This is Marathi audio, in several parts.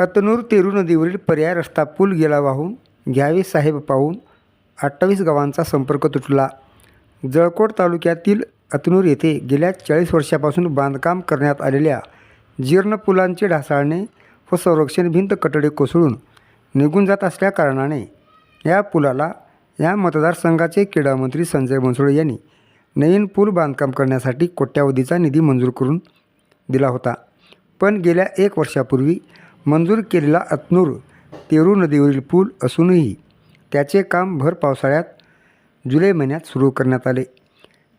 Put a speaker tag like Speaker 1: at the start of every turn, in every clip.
Speaker 1: अतनूर तेरू नदीवरील पर्याय रस्ता पूल गेला वाहून घ्यावे साहेब पाहून अठ्ठावीस गावांचा संपर्क तुटला. जळकोट तालुक्यातील अतनूर येथे गेल्या चाळीस वर्षापासून बांधकाम करण्यात आलेल्या जीर्ण पुलांचे ढासाळणे व संरक्षण भिंत कटडे कोसळून निघून जात असल्या कारणाने या पुलाला या मतदारसंघाचे क्रीडामंत्री संजय बनसोडे यांनी नवीन पूल बांधकाम करण्यासाठी कोट्यावधीचा निधी मंजूर करून दिला होता. पण गेल्या एक वर्षापूर्वी मंजूर केलेला अतनूर तेरू नदीवरील पूल असूनही त्याचे काम भर पावसाळ्यात जुलै महिन्यात सुरू करण्यात आले.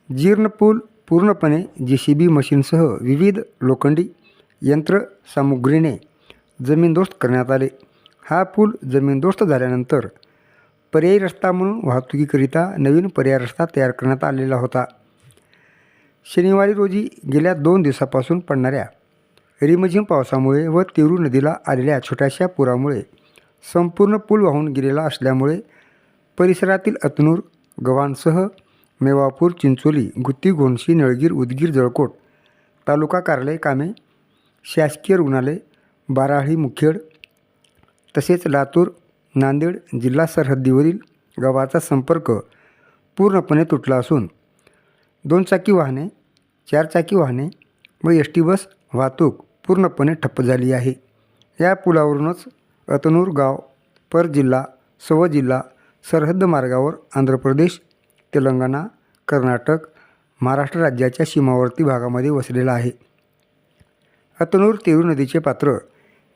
Speaker 1: जीर्ण पूल पूर्णपणे जे सी बी मशीनसह विविध लोखंडी यंत्रसामुग्रीने जमीनदोस्त करण्यात आले. हा पूल जमीनदोस्त झाल्यानंतर पर्यायी रस्ता म्हणून वाहतुकीकरिता नवीन पर्याय रस्ता तयार करण्यात आलेला होता. शनिवारी रोजी गेल्या दोन दिवसापासून पडणाऱ्या रिमझिम पावसामुळे व तिरू नदीला आलेल्या छोट्याशा पुरामुळे संपूर्ण पूल वाहून गेलेला असल्यामुळे परिसरातील अतनूर गव्हाणसह मेवापूर चिंचोली गुत्ती घोणशी नळगीर उदगीर जळकोट तालुका कार्यालय कामे शासकीय रुग्णालय बाराळी मुखेड तसेच लातूर नांदेड जिल्हा सरहद्दीवरील गावाचा संपर्क पूर्णपणे तुटला असून दोन चाकी वाहने चार चाकी वाहने व एस टी बस वाहतूक पूर्णपणे ठप्प झाली आहे. या पुलावरूनच अतनूर गाव पर जिल्हा सव जिल्हा सरहद्द मार्गावर आंध्र प्रदेश तेलंगणा कर्नाटक महाराष्ट्र राज्याच्या सीमावर्ती भागामध्ये वसलेला आहे. अतनूर तेरू नदीचे पात्र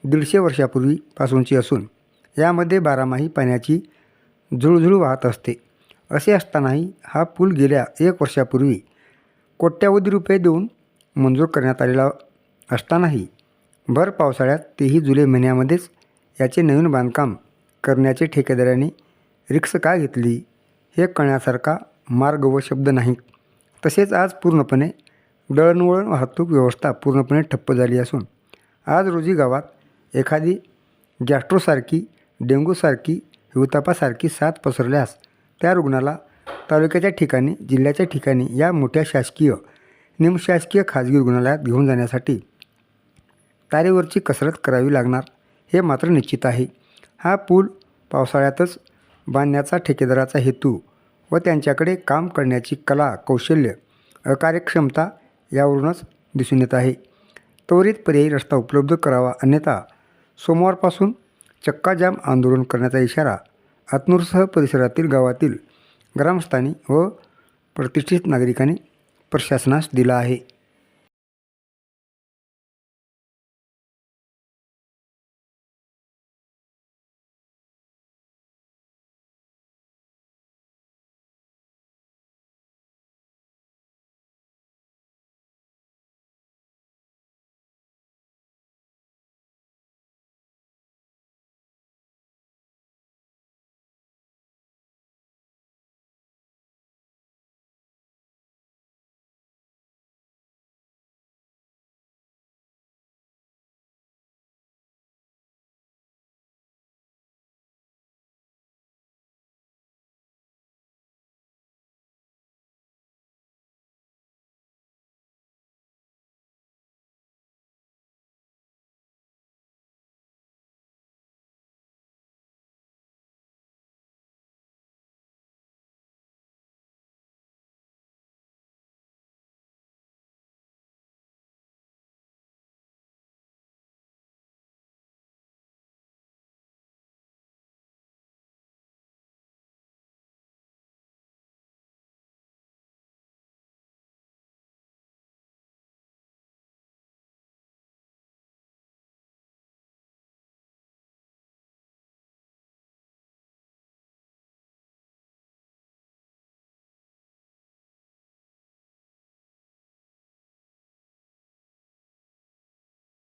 Speaker 1: दीडशे वर्षापूर्वीपासूनचे असून यामध्ये बारामाही पाण्याची झुळझुळ वाहत असते. असे असतानाही हा पूल गेल्या एक वर्षापूर्वी कोट्यावधी रुपये देऊन मंजूर करण्यात आलेला असतानाही भर पावसाळ्यात तेही जुलै महिन्यामध्येच याचे नवीन बांधकाम करण्याचे ठेकेदाराने रिक्स का घेतली हे कळण्यासारखा मार्ग व शब्द नाही. तसेच आज पूर्णपणे दळणवळण वाहतूक व्यवस्था पूर्णपणे ठप्प झाली असून आज रोजी गावात एखादी गॅस्ट्रोसारखी डेंग्यूसारखी हिवतापासारखी साथ पसरल्यास त्या रुग्णाला तालुक्याच्या ठिकाणी जिल्ह्याच्या ठिकाणी या मोठ्या शासकीय निमशासकीय खाजगी रुग्णालयात घेऊन जाण्यासाठी तारेवरची कसरत करावी लागणार हे मात्र निश्चित आहे. हा पूल पावसाळ्यातच बांधण्याचा ठेकेदाराचा हेतू व त्यांच्याकडे काम करण्याची कला कौशल्य अकार्यक्षमता यावरूनच दिसून येत आहे. त्वरित पर्यायी रस्ता उपलब्ध करावा अन्यथा सोमवारपासून चक्काजाम आंदोलन करण्याचा इशारा अतनूरसह परिसरातील गावातील ग्रामस्थांनी व प्रतिष्ठित नागरिकांनी प्रशासनास दिला आहे.